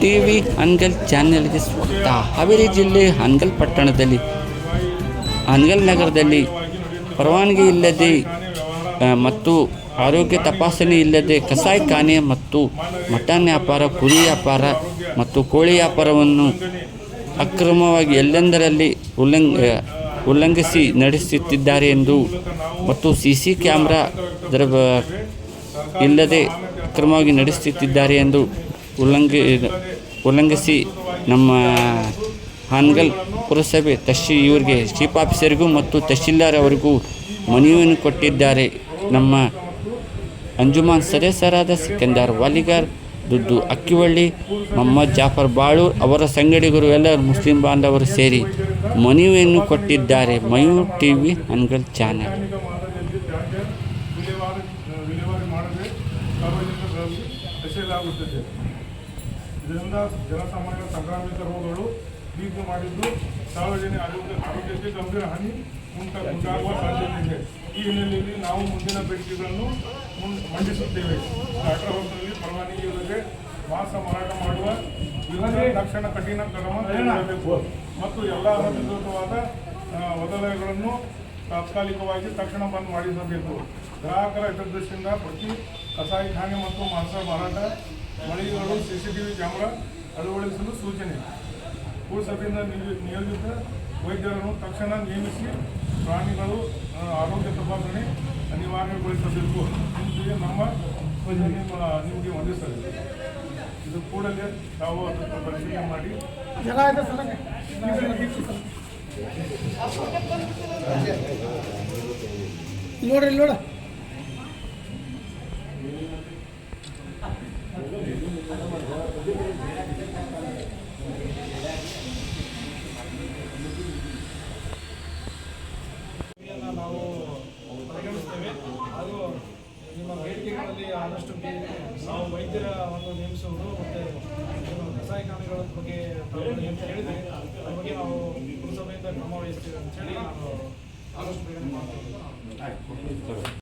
TV ಹನ್ಗಲ್ ಚಾನೆಲ್ಗೆ ಸ್ವಾಗತ. ಹಾವೇರಿ ಜಿಲ್ಲೆ ಹನ್ಗಲ್ ಪಟ್ಟಣದಲ್ಲಿ ಹನ್ಗಲ್ ನಗರದಲ್ಲಿ ಪರವಾನಗಿ ಇಲ್ಲದೆ ಮತ್ತು ಆರೋಗ್ಯ ತಪಾಸಣೆ ಇಲ್ಲದೆ ಕಸಾಯಿಖಾನೆ ಮತ್ತು ಮಟನ್ ವ್ಯಾಪಾರ, ಕುರಿ ವ್ಯಾಪಾರ ಮತ್ತು ಕೋಳಿ ವ್ಯಾಪಾರವನ್ನು ಅಕ್ರಮವಾಗಿ ಎಲ್ಲೆಂದರಲ್ಲಿ ಉಲ್ಲಂಘ ಉಲ್ಲಂಘಿಸಿ ನಡೆಸುತ್ತಿದ್ದಾರೆ ಎಂದು ಮತ್ತು ಸಿ ಸಿ ಕ್ಯಾಮ್ರಾ ಇಲ್ಲದೆ ಅಕ್ರಮವಾಗಿ ನಡೆಸುತ್ತಿದ್ದಾರೆ ಎಂದು ಉಲ್ಲಂಘಿ, ಉಲ್ಲಂಘಿಸಿ ನಮ್ಮ ಹಾನಗಲ್ ಪುರಸಭೆ ತಹಶೀ ಇವರಿಗೆ ಚೀಫ್ ಆಫೀಸರ್ಗೂ ಮತ್ತು ತಹಶೀಲ್ದಾರ್ ಅವರಿಗೂ ಮನವಿಯನ್ನು ಕೊಟ್ಟಿದ್ದಾರೆ. ನಮ್ಮ ಅಂಜುಮಾನ್ ಸದಸ್ಯರಾದ ಸಿಕಂದರ್ ವಾಲಿಗಾರ್, ದುದ್ದು ಅಕ್ಕಿವಳ್ಳಿ, ಮೊಹಮ್ಮದ್ ಜಾಫರ್ ಬಾಳು ಅವರ ಸಂಗಡಿಗರು ಎಲ್ಲರೂ ಮುಸ್ಲಿಂ ಬಾಂಧವರು ಸೇರಿ ಮನವಿಯನ್ನು ಕೊಟ್ಟಿದ್ದಾರೆ. Mayur T V Hangal channel. ಇದರಿಂದ ಜನಸಾಮಾನ್ಯರ ಸಾಂಕ್ರಾಮಿಕ ರೋಗಗಳು ಬೀಗ ಮಾಡಿದ್ದು ಸಾರ್ವಜನಿಕ ಆರೋಗ್ಯ ಆರೋಗ್ಯಕ್ಕೆ ಗಂಭೀರ ಹಾನಿ ಉಂಟ ಉಂಟಾಗುವ ಸಾಧ್ಯತೆ ಇದೆ. ಈ ಹಿನ್ನೆಲೆಯಲ್ಲಿ ನಾವು ಮುಂದಿನ ಬೇಡಿಕೆಗಳನ್ನು ಮಂಡಿಸುತ್ತೇವೆ. ಡಾಕ್ಟರ್ ಹೌಸ್ನಲ್ಲಿ ಪರವಾನಗಿ ಇಲ್ಲದೆ ಮಾಂಸ ಮಾರಾಟ ಮಾಡುವ ಇಲ್ಲದೆ ತಕ್ಷಣ ಕಠಿಣ ಕ್ರಮ ಕೈಗೊಳ್ಳಬೇಕು ಮತ್ತು ಎಲ್ಲ ಅನಧಿಕೃತವಾದ ವಲಯಗಳನ್ನು ತಾತ್ಕಾಲಿಕವಾಗಿ ತಕ್ಷಣ ಬಂದ್ ಮಾಡಿಸಬೇಕು. ಗ್ರಾಹಕರ ಹಿತದೃಷ್ಟಿಯಿಂದ ಪ್ರತಿ ಕಸಾಯಿಖಾನೆ ಮತ್ತು ಮಾಂಸ ಮಾರಾಟ ಮಳಿಗೆಗಳು ಸಿಸಿಟಿವಿ ಕ್ಯಾಮೆರಾ ಅಳವಡಿಸಲು ಸೂಚನೆ. ಪುರಸಭೆಯಿಂದ ನಿಯ- ನಿಯೋಜಿತ ವೈದ್ಯರನ್ನು ತಕ್ಷಣ ನೇಮಿಸಿ ಪ್ರಾಣಿಗಳು ಆರೋಗ್ಯ ತಪಾಸಣೆ ಅನಿವಾರ್ಯಗೊಳಿಸಬೇಕು. ಇಂತಿಗೆ ನಮ್ಮ ನಿಮಗೆ ವಂದಿಸಬೇಕು ಇದು ಕೂಡಲೇ ತಾವು ಅದನ್ನು ಪರಿಶೀಲನೆ ಮಾಡಿ. ನೋಡ್ರಿ ನೋಡ. ಬೇಡಿಕೆಗಳಲ್ಲಿ ಆದಷ್ಟು ನಾವು ವೈದ್ಯರ ಒಂದು ನೇಮಿಸುವುದು ಮತ್ತು ರಸಾಯನಿಕಗಳ ಬಗ್ಗೆ ಏನು ಹೇಳಿದರೆ ಅದ್ರ ಬಗ್ಗೆ ನಾವು ಪುರಸಭೆಯಿಂದ ಕ್ರಮ ವಹಿಸ್ತೀವಿ ಅಂತೇಳಿ ನಾನು ಆದಷ್ಟು ಬೇಗನೆ ಮಾಡ್ತೀವಿ